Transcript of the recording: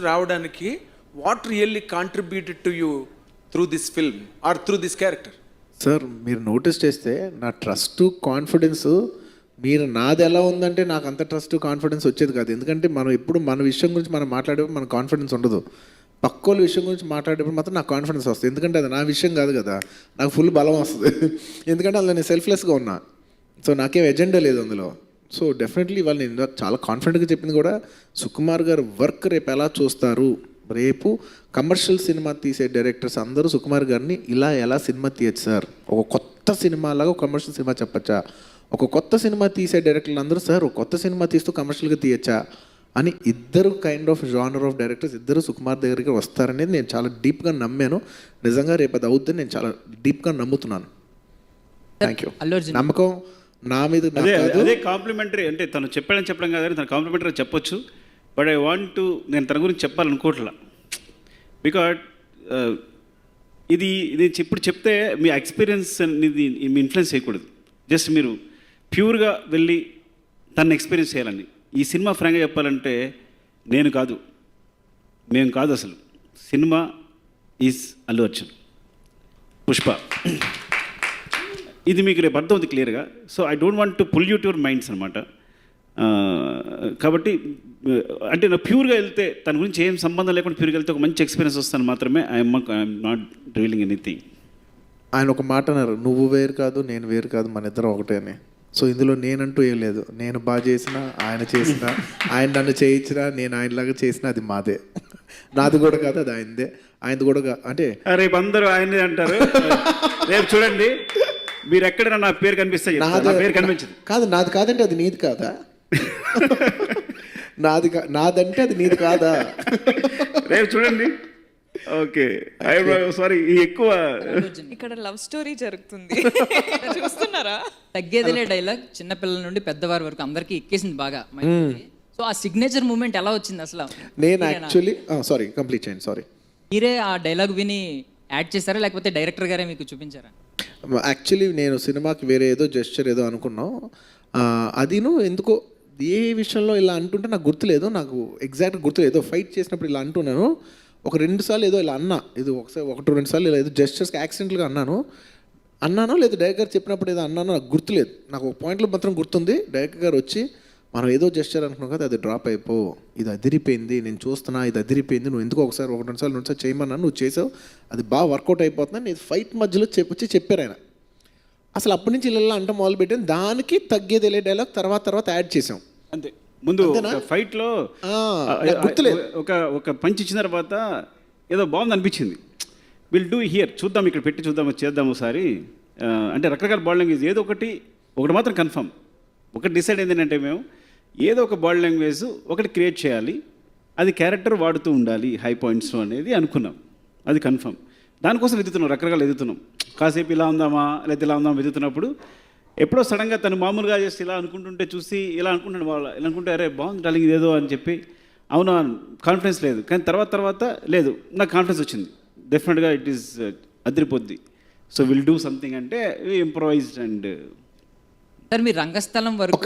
రావడానికి what really contributed to you through this film or through this character sir మీరు notice చేస్తే నా trust confidence మీరు నాది ఎలా ఉందంటే నాకు అంత ట్రస్ట్ కాన్ఫిడెన్స్ వచ్చేది కాదు. ఎందుకంటే మనం ఎప్పుడు మన విషయం గురించి మనం మాట్లాడేప్పుడు మన కాన్ఫిడెన్స్ ఉండదు. పక్కోళ్ళ విషయం గురించి మాట్లాడేప్పుడు మాత్రం నాకు కాన్ఫిడెన్స్ వస్తుంది. ఎందుకంటే అది నా విషయం కాదు కదా. నాకు ఫుల్ బలం వస్తుంది. ఎందుకంటే అందులో నేను సెల్ఫ్లెస్గా ఉన్నా. సో నాకేం ఎజెండా లేదు అందులో. సో డెఫినెట్లీ వాళ్ళు నేను చాలా కాన్ఫిడెంట్గా చెప్పింది కూడా సుకుమార్ గారు వర్క్ రేపు ఎలా చూస్తారు? రేపు కమర్షియల్ సినిమా తీసే డైరెక్టర్స్ అందరూ సుకుమార్ గారిని ఇలా ఎలా సినిమా తీయచ్చు సార్? ఒక కొత్త సినిమా లాగా ఒక కమర్షియల్ సినిమా చెప్పచ్చా? ఒక కొత్త సినిమా తీసే డైరెక్టర్లు అందరూ సార్ ఒక కొత్త సినిమా తీస్తూ కమర్షియల్గా తీయచ్చా? అని ఇద్దరు kind of genre of directors ఇద్దరు సుకుమార్ దగ్గరికి వస్తారనేది నేను చాలా డీప్గా నమ్మాను. నిజంగా రేపు అది అవుద్దని నేను చాలా డీప్గా నమ్ముతున్నాను. థ్యాంక్ యూ నమ్మకం? నా మీద అదే. అదే కాంప్లిమెంటరీ అంటే తను చెప్పాడని చెప్పడం కాదు కానీ తను కాంప్లిమెంటరీ చెప్పొచ్చు. బట్ ఐ వాంట్ టు నేను తన గురించి చెప్పాలనుకోవట్లా. బికాజ్ ఇది ఇది ఇప్పుడు చెప్తే మీ ఎక్స్పీరియన్స్ అనేది మీ ఇన్ఫ్లుయెన్స్ చేయకూడదు. జస్ట్ మీరు ప్యూర్గా వెళ్ళి తను ఎక్స్పీరియన్స్ చేయాలండి. ఈ సినిమా ఫ్రాంక్గా చెప్పాలంటే నేను కాదు. మేము కాదు అసలు. Cinema is Allu Arjun. Pushpa. ఇది మీకు రేపు అర్థం అవుతుంది క్లియర్గా so I don't want to pull you your minds అనమాట కాబట్టి అంటే నా ప్యూర్గా వెళ్తే తన గురించి ఏం సంబంధం లేకుండా ప్యూర్గా వెళ్తే ఒక మంచి ఎక్స్పీరియన్స్ వస్తాను మాత్రమే. I'm I'm not revealing anything ఆయన ఒక మాట అన్నారు నువ్వు వేరు కాదు నేను వేరు కాదు మన ఇద్దరం ఒకటే అని. సో ఇందులో నేనంటూ ఏం లేదు. నేను బాగా చేసిన ఆయన చేసిన ఆయన నన్ను చేయించినా నేను ఆయనలాగా చేసిన అది మాదే. నాది కూడా కాదు అది ఆయనదే. ఆయనది కూడా అంటే రేపు అందరూ ఆయనే అంటారు. రేపు చూడండి. మీరు ఎక్కడైనా నా పేరు కనిపిస్తే చెప్తాను. నా పేరు కనిపించదు. కాదు నాది కాదంటే అది నీది కాదా? నాది నాదంటే అది నీది కాదా? రేపు చూడండి. ఓకే. ఐ సారీ ఈ ఎక్కువ ఇక్కడ లవ్ స్టోరీ జరుగుతుంది. చూస్తున్నారా? తగ్గేదిలే డైలాగ్ చిన్న పిల్లల నుండి పెద్దవారి వరకు అందరికీ ఎక్కేసింది బాగా. సో ఆ సిగ్నేచర్ మూమెంట్ ఎలా వచ్చింది అసలు? నేను యాక్చువల్లీ సారీ కంప్లీట్ చేయండి సారీ మీరే ఆ డైలాగ్ విని యాడ్ చేశారా? లేకపోతే డైరెక్టర్ గారే మీకు చూపించారా? యాక్చువల్లీ నేను సినిమాకి వేరే ఏదో జెస్చర్ ఏదో అనుకున్నాం. అదిను ఎందుకో ఏ విషయంలో ఇలా అంటుంటే నాకు గుర్తులేదు. నాకు ఎగ్జాక్ట్ గుర్తులేదు. ఏదో ఫైట్ చేసినప్పుడు ఇలా అంటున్నాను. ఒక రెండు సార్లు ఏదో ఇలా అన్నా. ఇది ఒకసారి ఒకటి రెండు సార్లు ఇలా ఏదో జెస్చర్స్కి యాక్సిడెంట్గా అన్నాను. అన్నానో లేదా డైరెక్ట్ గారు చెప్పినప్పుడు ఏదో అన్నానో నాకు గుర్తులేదు. నాకు ఒక పాయింట్లో మాత్రం గుర్తుంది. డైరెక్టర్ గారు వచ్చి మనం ఏదో జెస్చర్ అనుకున్నాం కదా అది డ్రాప్ అయిపో ఇది అదిరిపోయింది నేను చూస్తున్నా ఇది అదిరిపోయింది నువ్వు ఎందుకు ఒకసారి ఒక రెండు సార్లు రెండు సార్లు చేయమన్నాను నువ్వు చేసావు అది బాగా వర్కౌట్ అయిపోతుంది నేను ఫైట్ మధ్యలో చెప్పొచ్చి చెప్పారు ఆయన. అసలు అప్పటి నుంచి ఇలా అంటే మొదలు పెట్టాను దానికి తగ్గేది వెళ్ళే డైలాగ్ తర్వాత తర్వాత యాడ్ చేసాం అంతే. ముందు ఫైట్లో ఆ, నాకు గుర్తులేదు. ఒక ఒక పంచ్ ఇచ్చిన తర్వాత ఏదో బాగుంది అనిపించింది. విల్ డూ హియర్ చూద్దాం ఇక్కడ పెట్టి చూద్దాం చేద్దాం ఒకసారి. అంటే రకరకాల బాడీ లాంగ్వేజ్ ఏదో ఒకటి ఒకటి మాత్రం కన్ఫర్మ్ ఒకటి డిసైడ్ అయింది ఏంటంటే మేము ఏదో ఒక బాడీ లాంగ్వేజ్ ఒకటి క్రియేట్ చేయాలి. అది క్యారెక్టర్ వాడుతూ ఉండాలి హై పాయింట్స్ అనేది అనుకున్నాం. అది కన్ఫర్మ్ దానికోసం వెతుకుతున్నాం రకరకాలు వెతుకుతున్నాం. కాసేపు ఇలా ఉందామా లేకపోతే ఇలా ఉందామా వెతుకుతున్నప్పుడు ఎప్పుడో సడన్గా తను మామూలుగా చేసి ఇలా అనుకుంటుంటే చూసి ఇలా అనుకుంటాడు వాళ్ళు ఇలా అనుకుంటే అరే బాగుంది డార్లింగ్ ఇదేదో అని చెప్పి అవునా కాన్ఫిడెన్స్ లేదు. కానీ తర్వాత తర్వాత లేదు నాకు కాన్ఫిడెన్స్ వచ్చింది. డెఫినెట్గా ఇట్ ఈస్ అదిరిపోద్ది. సో విల్ డూ సంథింగ్ అంటే ఇంప్రవైజ్డ్ అండ్ సార్ మీ రంగస్థలం వరకు